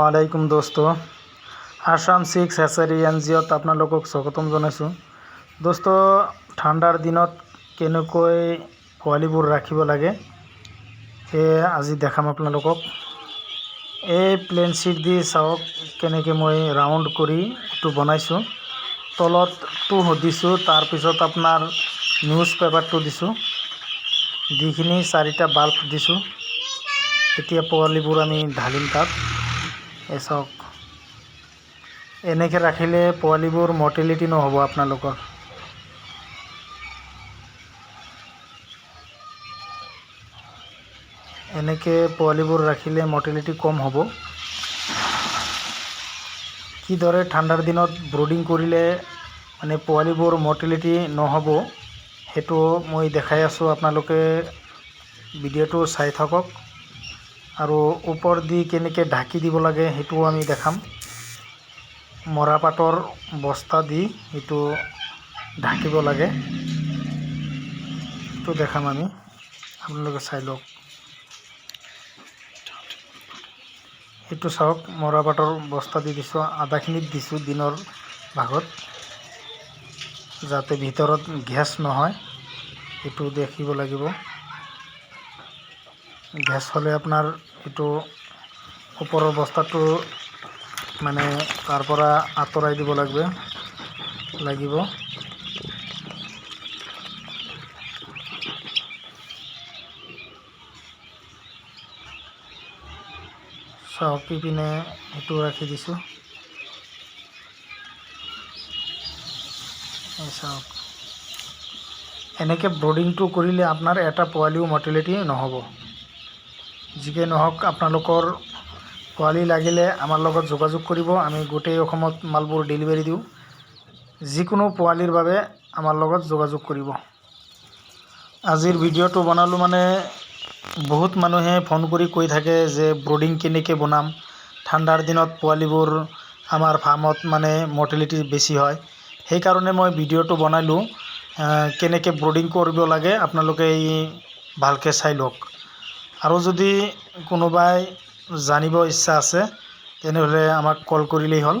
আলাইকুম দোস্ত। আসাম ছিক্স হেচাৰী এন জি অ'ত আপোনালোকক স্বাগতম জনাইছোঁ। দোস্ত, ঠাণ্ডাৰ দিনত কেনেকৈ পোৱালিবোৰ ৰাখিব লাগে, সেয়ে আজি দেখাম আপোনালোকক। এই প্লেন শ্বিট দি চাওক কেনেকৈ মই ৰাউণ্ড কৰি এইটো বনাইছোঁ। তলত টু দিছোঁ তাৰপিছত আপোনাৰ নিউজ পেপাৰটো দিছোঁ। দিখিনি চাৰিটা বাল্ব দিছোঁ। এতিয়া পোৱালিবোৰ আমি ঢালিম তাত। এই চাওক এনেকৈ ৰাখিলে পোৱালিবোৰ মৰ্টেলিটি নহ'ব আপোনালোকৰ। এনেকৈ পোৱালিবোৰ ৰাখিলে মৰ্টেলিটি কম হ'ব। কিদৰে ঠাণ্ডাৰ দিনত ব্ৰুডিং কৰিলে মানে পোৱালিবোৰ মৰ্টেলিটি নহ'ব, সেইটো মই দেখাই আছোঁ। আপোনালোকে ভিডিঅ'টো চাই থাকক। আৰু ওপৰ দি কেনেকৈ ঢাকি দিব লাগে সেইটোও আমি দেখাম। মৰাপাটৰ বস্তা দি সেইটো ঢাকিব লাগে। সেইটো দেখাম আমি। আপোনালোকে চাই লওক। এইটো চাওক মৰাপাটৰ বস্তা দি দিছোঁ আধাখিনিত দিছোঁ দিনৰ ভাগত, যাতে ভিতৰত গেছ নহয়। সেইটো দেখিব লাগিব। গেছ হ'লে আপোনাৰ এইটো ওপৰৰ বস্তাটো মানে তাৰ পৰা আঁতৰাই দিব লাগবে, লাগিব। চাওক পিনে সেইটো ৰাখি দিছোঁ। চাওক এনেকৈ ব্ৰডিংটো কৰিলে আপোনাৰ এটা পোৱালিও মৰ্টেলিটি নহ'ব। যিকে নহওক আপোনালোকৰ পোৱালি লাগিলে আমাৰ লগত যোগাযোগ কৰিব। আমি গোটেই অসমত মালবোৰ ডেলিভাৰী দিওঁ। যিকোনো পোৱালিৰ বাবে আমাৰ লগত যোগাযোগ কৰিব। আজিৰ ভিডিঅ'টো বনালোঁ মানে বহুত মানুহে ফোন কৰি কৈ থাকে যে ব্ৰডিং কেনেকৈ বনাম। ঠাণ্ডাৰ দিনত পোৱালিবোৰ আমাৰ ফাৰ্মত মানে মৰ্টেলিটি বেছি হয়। সেইকাৰণে মই ভিডিঅ'টো বনালোঁ। কেনেকৈ ব্ৰডিং কৰিব লাগে আপোনালোকে এই ভালকৈ চাই লওক। আৰু যদি কোনোবাই জানিব ইচ্ছা আছে তেনেহ'লে আমাক কল কৰিলেই হ'ল।